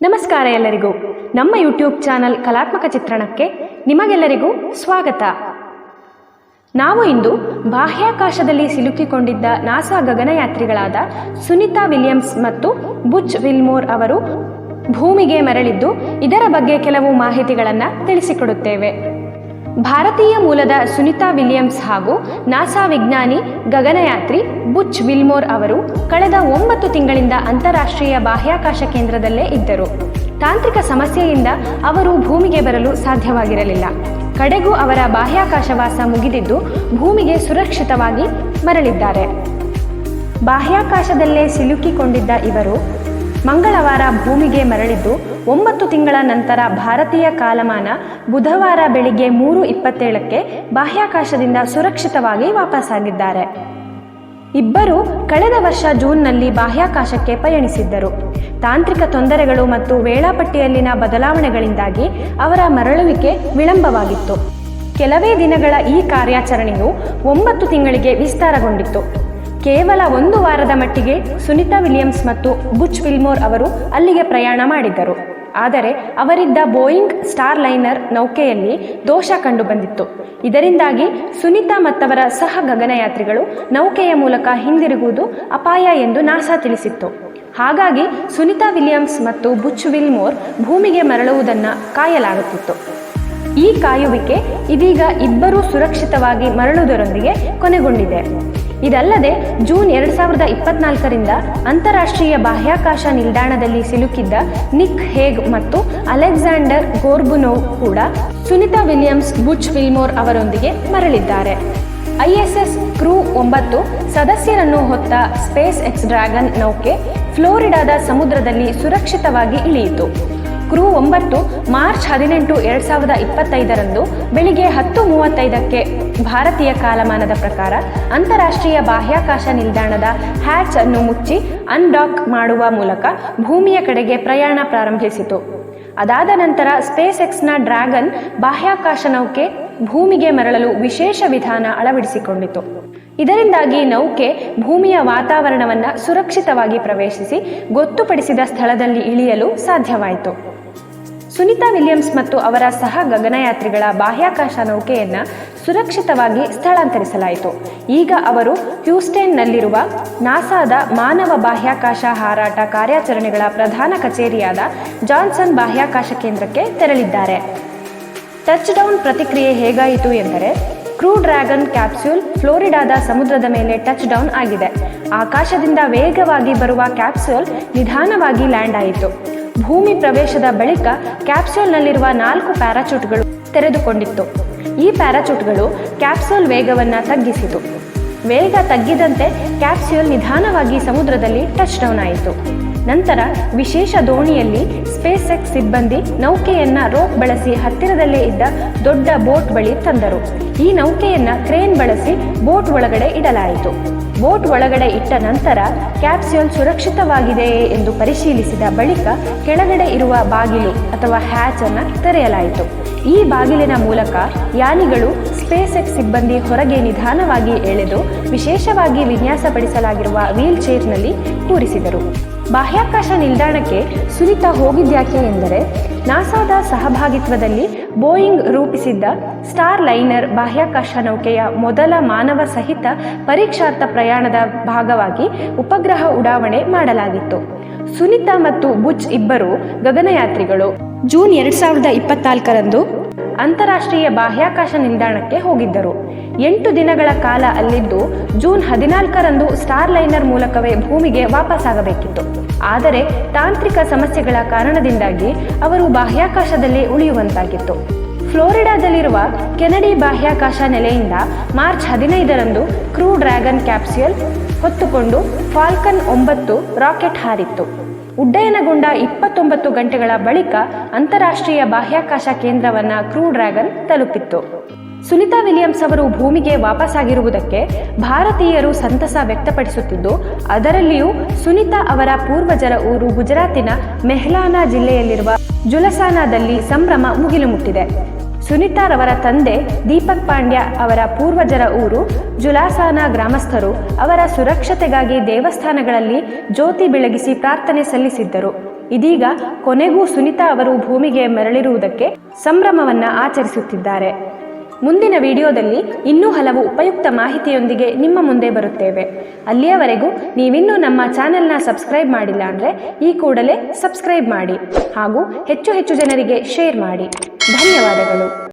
ನಮಸ್ಕಾರ ಎಲ್ಲರಿಗೂ. ನಮ್ಮ ಯೂಟ್ಯೂಬ್ ಚಾನಲ್ ಕಲಾತ್ಮಕ ಚಿತ್ರಣಕ್ಕೆ ನಿಮಗೆಲ್ಲರಿಗೂ ಸ್ವಾಗತ. ನಾವು ಇಂದು ಬಾಹ್ಯಾಕಾಶದಲ್ಲಿ ಸಿಲುಕಿಕೊಂಡಿದ್ದ ನಾಸಾ ಗಗನಯಾತ್ರಿಗಳಾದ ಸುನಿತಾ ವಿಲಿಯಮ್ಸ್ ಮತ್ತು ಬುಚ್ ವಿಲ್ಮೋರ್ ಅವರು ಭೂಮಿಗೆ ಮರಳಿದ್ದು ಇದರ ಬಗ್ಗೆ ಕೆಲವು ಮಾಹಿತಿಗಳನ್ನು ತಿಳಿಸಿಕೊಡುತ್ತೇವೆ. ಭಾರತೀಯ ಮೂಲದ ಸುನಿತಾ ವಿಲಿಯಮ್ಸ್ ಹಾಗೂ ನಾಸಾ ವಿಜ್ಞಾನಿ ಗಗನಯಾತ್ರಿ ಬುಚ್ ವಿಲ್ಮೋರ್ ಅವರು ಕಳೆದ ಒಂಬತ್ತು ತಿಂಗಳಿಂದ ಅಂತಾರಾಷ್ಟ್ರೀಯ ಬಾಹ್ಯಾಕಾಶ ಕೇಂದ್ರದಲ್ಲೇ ಇದ್ದರು. ತಾಂತ್ರಿಕ ಸಮಸ್ಯೆಯಿಂದ ಅವರು ಭೂಮಿಗೆ ಬರಲು ಸಾಧ್ಯವಾಗಿರಲಿಲ್ಲ. ಕಡೆಗೂ ಅವರ ಬಾಹ್ಯಾಕಾಶವಾಸ ಮುಗಿದಿದ್ದು ಭೂಮಿಗೆ ಸುರಕ್ಷಿತವಾಗಿ ಮರಳಿದ್ದಾರೆ. ಬಾಹ್ಯಾಕಾಶದಲ್ಲೇ ಸಿಲುಕಿಕೊಂಡಿದ್ದ ಇವರು ಮಂಗಳವಾರ ಭೂಮಿಗೆ ಮರಳಿದ್ದು ಒಂಬತ್ತು ತಿಂಗಳ ನಂತರ ಭಾರತೀಯ ಕಾಲಮಾನ ಬುಧವಾರ ಬೆಳಿಗ್ಗೆ ಮೂರು ಇಪ್ಪತ್ತೇಳಕ್ಕೆ ಬಾಹ್ಯಾಕಾಶದಿಂದ ಸುರಕ್ಷಿತವಾಗಿ ವಾಪಸ್ಸಾಗಿದ್ದಾರೆ ಇಬ್ಬರು ಕಳೆದ ವರ್ಷ ಜೂನ್ನಲ್ಲಿ ಬಾಹ್ಯಾಕಾಶಕ್ಕೆ ಪಯಣಿಸಿದ್ದರು. ತಾಂತ್ರಿಕ ತೊಂದರೆಗಳು ಮತ್ತು ವೇಳಾಪಟ್ಟಿಯಲ್ಲಿನ ಬದಲಾವಣೆಗಳಿಂದಾಗಿ ಅವರ ಮರಳುವಿಕೆ ವಿಳಂಬವಾಗಿತ್ತು. ಕೆಲವೇ ದಿನಗಳ ಈ ಕಾರ್ಯಾಚರಣೆಯು ಒಂಬತ್ತು ತಿಂಗಳಿಗೆ ವಿಸ್ತಾರಗೊಂಡಿತ್ತು. ಕೇವಲ ಒಂದು ವಾರದ ಮಟ್ಟಿಗೆ ಸುನಿತಾ ವಿಲಿಯಮ್ಸ್ ಮತ್ತು ಬುಚ್ ವಿಲ್ಮೋರ್ ಅವರು ಅಲ್ಲಿಗೆ ಪ್ರಯಾಣ ಮಾಡಿದ್ದರು. ಆದರೆ ಅವರಿದ್ದ ಬೋಯಿಂಗ್ ಸ್ಟಾರ್ ಲೈನರ್ ನೌಕೆಯಲ್ಲಿ ದೋಷ ಕಂಡುಬಂದಿತ್ತು. ಇದರಿಂದಾಗಿ ಸುನಿತಾ ಮತ್ತವರ ಸಹ ಗಗನಯಾತ್ರಿಗಳು ನೌಕೆಯ ಮೂಲಕ ಹಿಂದಿರುಗುವುದು ಅಪಾಯ ಎಂದು ನಾಸಾ ತಿಳಿಸಿತ್ತು. ಹಾಗಾಗಿ ಸುನಿತಾ ವಿಲಿಯಮ್ಸ್ ಮತ್ತು ಬುಚ್ ವಿಲ್ಮೋರ್ ಭೂಮಿಗೆ ಮರಳುವುದನ್ನು ಕಾಯಲಾಗುತ್ತಿತ್ತು. ಈ ಕಾಯುವಿಕೆ ಇದೀಗ ಇಬ್ಬರೂ ಸುರಕ್ಷಿತವಾಗಿ ಮರಳುವುದರೊಂದಿಗೆ ಕೊನೆಗೊಂಡಿದೆ. ಇದಲ್ಲದೆ ಜೂನ್ ಎರಡು ಸಾವಿರದ ಇಪ್ಪತ್ನಾಲ್ಕರಿಂದ ಅಂತಾರಾಷ್ಟ್ರೀಯ ಬಾಹ್ಯಾಕಾಶ ನಿಲ್ದಾಣದಲ್ಲಿ ಸಿಲುಕಿದ್ದ ನಿಕ್ ಹೇಗ್ ಮತ್ತು ಅಲೆಕ್ಸಾಂಡರ್ ಗೋರ್ಬುನೋವ್ ಕೂಡ ಸುನಿತಾ ವಿಲಿಯಮ್ಸ್, ಬುಚ್ ವಿಲ್ಮೋರ್ ಅವರೊಂದಿಗೆ ಮರಳಿದ್ದಾರೆ. ಐಎಸ್ಎಸ್ ಕ್ರೂ ಒಂಬತ್ತು ಸದಸ್ಯರನ್ನು ಹೊತ್ತ ಸ್ಪೇಸ್ ಎಕ್ಸ್ ಡ್ರ್ಯಾಗನ್ ನೌಕೆ ಫ್ಲೋರಿಡಾದ ಸಮುದ್ರದಲ್ಲಿ ಸುರಕ್ಷಿತವಾಗಿ ಇಳಿಯಿತು. ಕ್ರೂ ಒಂಬತ್ತು ಮಾರ್ಚ್ ಹದಿನೆಂಟು ಎರಡು ಸಾವಿರದ ಇಪ್ಪತ್ತೈದರಂದು ಬೆಳಿಗ್ಗೆ ಹತ್ತು ಮೂವತ್ತೈದಕ್ಕೆ ಭಾರತೀಯ ಕಾಲಮಾನದ ಪ್ರಕಾರ ಅಂತಾರಾಷ್ಟ್ರೀಯ ಬಾಹ್ಯಾಕಾಶ ನಿಲ್ದಾಣದ ಹ್ಯಾಚ್ ಅನ್ನು ಮುಚ್ಚಿ ಅನ್ಡಾಕ್ ಮಾಡುವ ಮೂಲಕ ಭೂಮಿಯ ಕಡೆಗೆ ಪ್ರಯಾಣ ಪ್ರಾರಂಭಿಸಿತು. ಅದಾದ ನಂತರ ಸ್ಪೇಸ್ ಎಕ್ಸ್ನ ಡ್ರ್ಯಾಗನ್ ಬಾಹ್ಯಾಕಾಶ ನೌಕೆ ಭೂಮಿಗೆ ಮರಳಲು ವಿಶೇಷ ವಿಧಾನ ಅಳವಡಿಸಿಕೊಂಡಿತು. ಇದರಿಂದಾಗಿ ನೌಕೆ ಭೂಮಿಯ ವಾತಾವರಣವನ್ನು ಸುರಕ್ಷಿತವಾಗಿ ಪ್ರವೇಶಿಸಿ ಗೊತ್ತುಪಡಿಸಿದ ಸ್ಥಳದಲ್ಲಿ ಇಳಿಯಲು ಸಾಧ್ಯವಾಯಿತು. ಸುನಿತಾ ವಿಲಿಯಮ್ಸ್ ಮತ್ತು ಅವರ ಸಹ ಗಗನಯಾತ್ರಿಗಳ ಬಾಹ್ಯಾಕಾಶ ನೌಕೆಯನ್ನು ಸುರಕ್ಷಿತವಾಗಿ ಸ್ಥಳಾಂತರಿಸಲಾಯಿತು. ಈಗ ಅವರು ಹ್ಯೂಸ್ಟನ್ನಲ್ಲಿರುವ ನಾಸಾದ ಮಾನವ ಬಾಹ್ಯಾಕಾಶ ಹಾರಾಟ ಕಾರ್ಯಾಚರಣೆಗಳ ಪ್ರಧಾನ ಕಚೇರಿಯಾದ ಜಾನ್ಸನ್ ಬಾಹ್ಯಾಕಾಶ ಕೇಂದ್ರಕ್ಕೆ ತೆರಳಿದ್ದಾರೆ. ಟಚ್ ಡೌನ್ ಪ್ರತಿಕ್ರಿಯೆ ಹೇಗಾಯಿತು ಎಂದರೆ ಕ್ರೂ ಡ್ರ್ಯಾಗನ್ ಕ್ಯಾಪ್ಸ್ಯೂಲ್ ಫ್ಲೋರಿಡಾದ ಸಮುದ್ರದ ಮೇಲೆ ಟಚ್ ಡೌನ್ ಆಗಿದೆ. ಆಕಾಶದಿಂದ ವೇಗವಾಗಿ ಬರುವ ಕ್ಯಾಪ್ಸ್ಯೂಲ್ ನಿಧಾನವಾಗಿ ಲ್ಯಾಂಡ್ ಆಯಿತು. ಭೂಮಿ ಪ್ರವೇಶದ ಬಳಿಕ ಕ್ಯಾಪ್ಸ್ಯೂಲ್ನಲ್ಲಿರುವ ನಾಲ್ಕು ಪ್ಯಾರಾಚೂಟ್ಗಳು ತೆರೆದುಕೊಂಡಿತ್ತು. ಈ ಪ್ಯಾರಾಚೂಟ್ಗಳು ಕ್ಯಾಪ್ಸ್ಯೂಲ್ ವೇಗವನ್ನು ತಗ್ಗಿಸಿತು. ವೇಗ ತಗ್ಗಿದಂತೆ ಕ್ಯಾಪ್ಸ್ಯೂಲ್ ನಿಧಾನವಾಗಿ ಸಮುದ್ರದಲ್ಲಿ ಟಚ್ ಡೌನ್ ಆಯಿತು. ನಂತರ ವಿಶೇಷ ದೋಣಿಯಲ್ಲಿ ಸ್ಪೇಸ್ ಎಕ್ಸ್ ಸಿಬ್ಬಂದಿ ನೌಕೆಯನ್ನ ರೋಪ್ ಬಳಸಿ ಹತ್ತಿರದಲ್ಲೇ ಇದ್ದ ದೊಡ್ಡ ಬೋಟ್ ಬಳಿ ತಂದರು. ಈ ನೌಕೆಯನ್ನ ಕ್ರೇನ್ ಬಳಸಿ ಬೋಟ್ ಒಳಗಡೆ ಇಡಲಾಯಿತು. ಬೋಟ್ ಒಳಗಡೆ ಇಟ್ಟ ನಂತರ ಕ್ಯಾಪ್ಸ್ಯೂಲ್ ಸುರಕ್ಷಿತವಾಗಿದೆಯೇ ಎಂದು ಪರಿಶೀಲಿಸಿದ ಬಳಿಕ ಕೆಳಗಡೆ ಇರುವ ಬಾಗಿಲು ಅಥವಾ ಹ್ಯಾಚ್ ಅನ್ನು ತೆರೆಯಲಾಯಿತು. ಈ ಬಾಗಿಲಿನ ಮೂಲಕ ಯಾನಿಗಳು ಸ್ಪೇಸ್ ಎಕ್ಸ್ ಸಿಬ್ಬಂದಿ ಹೊರಗೆ ನಿಧಾನವಾಗಿ ಎಳೆದು ವಿಶೇಷವಾಗಿ ವಿನ್ಯಾಸಪಡಿಸಲಾಗಿರುವ ವೀಲ್ ಚೇರ್ನಲ್ಲಿ ಕೂರಿಸಿದರು. ಬಾಹ್ಯಾಕಾಶ ನಿಲ್ದಾಣಕ್ಕೆ ಸುನಿತಾ ಹೋಗಿದ್ಯಾಕೆ ಎಂದರೆ ನಾಸಾದ ಸಹಭಾಗಿತ್ವದಲ್ಲಿ ಬೋಯಿಂಗ್ ರೂಪಿಸಿದ್ದ ಸ್ಟಾರ್ ಲೈನರ್ ಬಾಹ್ಯಾಕಾಶ ನೌಕೆಯ ಮೊದಲ ಮಾನವ ಸಹಿತ ಪರೀಕ್ಷಾರ್ಥ ಪ್ರಯಾಣದ ಭಾಗವಾಗಿ ಉಪಗ್ರಹ ಉಡಾವಣೆ ಮಾಡಲಾಗಿತ್ತು. ಸುನಿತಾ ಮತ್ತು ಬುಚ್ ಇಬ್ಬರು ಗಗನಯಾತ್ರಿಗಳು. ಜೂನ್ ಎರಡ್ ಸಾವಿರದ ಇಪ್ಪತ್ನಾಲ್ಕರಂದು ಅಂತಾರಾಷ್ಟ್ರೀಯ ಬಾಹ್ಯಾಕಾಶ ನಿಲ್ದಾಣಕ್ಕೆ ಹೋಗಿದ್ದರು. ಎಂಟು ದಿನಗಳ ಕಾಲ ಅಲ್ಲಿದ್ದು ಜೂನ್ ಹದಿನಾಲ್ಕರಂದು ಸ್ಟಾರ್ ಲೈನರ್ ಮೂಲಕವೇ ಭೂಮಿಗೆ ವಾಪಸ್ಸಾಗಬೇಕಿತ್ತು ಆದರೆ ತಾಂತ್ರಿಕ ಸಮಸ್ಯೆಗಳ ಕಾರಣದಿಂದಾಗಿ ಅವರು ಬಾಹ್ಯಾಕಾಶದಲ್ಲಿ ಉಳಿಯುವಂತಾಗಿತ್ತು. ಫ್ಲೋರಿಡಾದಲ್ಲಿರುವ ಕೆನಡಿ ಬಾಹ್ಯಾಕಾಶ ನೆಲೆಯಿಂದ ಮಾರ್ಚ್ ಹದಿನೈದರಂದು ಕ್ರೂ ಡ್ರ್ಯಾಗನ್ ಕ್ಯಾಪ್ಸ್ಯೂಲ್ ಹೊತ್ತುಕೊಂಡು ಫಾಲ್ಕನ್ ಒಂಬತ್ತು ರಾಕೆಟ್ ಹಾರಿತ್ತು. ಉಡ್ಡಯನಗೊಂಡ ಇಪ್ಪತ್ತೊಂಬತ್ತು ಗಂಟೆಗಳ ಬಳಿಕ ಅಂತಾರಾಷ್ಟ್ರೀಯ ಬಾಹ್ಯಾಕಾಶ ಕೇಂದ್ರವನ್ನ ಕ್ರೂ ಡ್ರ್ಯಾಗನ್ ತಲುಪಿತ್ತು. ಸುನಿತಾ ವಿಲಿಯಮ್ಸ್ ಅವರು ಭೂಮಿಗೆ ವಾಪಸ್ಸಾಗಿರುವುದಕ್ಕೆ ಭಾರತೀಯರು ಸಂತಸ ವ್ಯಕ್ತಪಡಿಸುತ್ತಿದ್ದು, ಅದರಲ್ಲಿಯೂ ಸುನಿತಾ ಅವರ ಪೂರ್ವಜರ ಊರು ಗುಜರಾತಿನ ಮೆಹ್ಲಾನಾ ಜಿಲ್ಲೆಯಲ್ಲಿರುವ ಜುಲಸಾನಾದಲ್ಲಿ ಸಂಭ್ರಮ ಮುಗಿಲು ಮುಟ್ಟಿದೆ. ಸುನಿತಾರವರ ತಂದೆ ದೀಪಕ್ ಪಾಂಡ್ಯ ಅವರ ಪೂರ್ವಜರ ಊರು ಜುಲಾಸಾನ ಗ್ರಾಮಸ್ಥರು ಅವರ ಸುರಕ್ಷತೆಗಾಗಿ ದೇವಸ್ಥಾನಗಳಲ್ಲಿ ಜ್ಯೋತಿ ಬೆಳಗಿಸಿ ಪ್ರಾರ್ಥನೆ ಸಲ್ಲಿಸಿದ್ದರು. ಇದೀಗ ಕೊನೆಗೂ ಸುನಿತಾ ಅವರು ಭೂಮಿಗೆ ಮರಳಿರುವುದಕ್ಕೆ ಸಂಭ್ರಮವನ್ನ ಆಚರಿಸುತ್ತಿದ್ದಾರೆ. ಮುಂದಿನ ವಿಡಿಯೋದಲ್ಲಿ ಇನ್ನೂ ಹಲವು ಉಪಯುಕ್ತ ಮಾಹಿತಿಯೊಂದಿಗೆ ನಿಮ್ಮ ಮುಂದೆ ಬರುತ್ತೇವೆ. ಅಲ್ಲಿಯವರೆಗೂ ನೀವಿನ್ನೂ ನಮ್ಮ ಚಾನೆಲ್ನ ಸಬ್ಸ್ಕ್ರೈಬ್ ಮಾಡಿಲ್ಲ ಅಂದರೆ ಈ ಕೂಡಲೇ ಸಬ್ಸ್ಕ್ರೈಬ್ ಮಾಡಿ ಹಾಗೂ ಹೆಚ್ಚು ಹೆಚ್ಚು ಜನರಿಗೆ ಶೇರ್ ಮಾಡಿ. ಧನ್ಯವಾದಗಳು.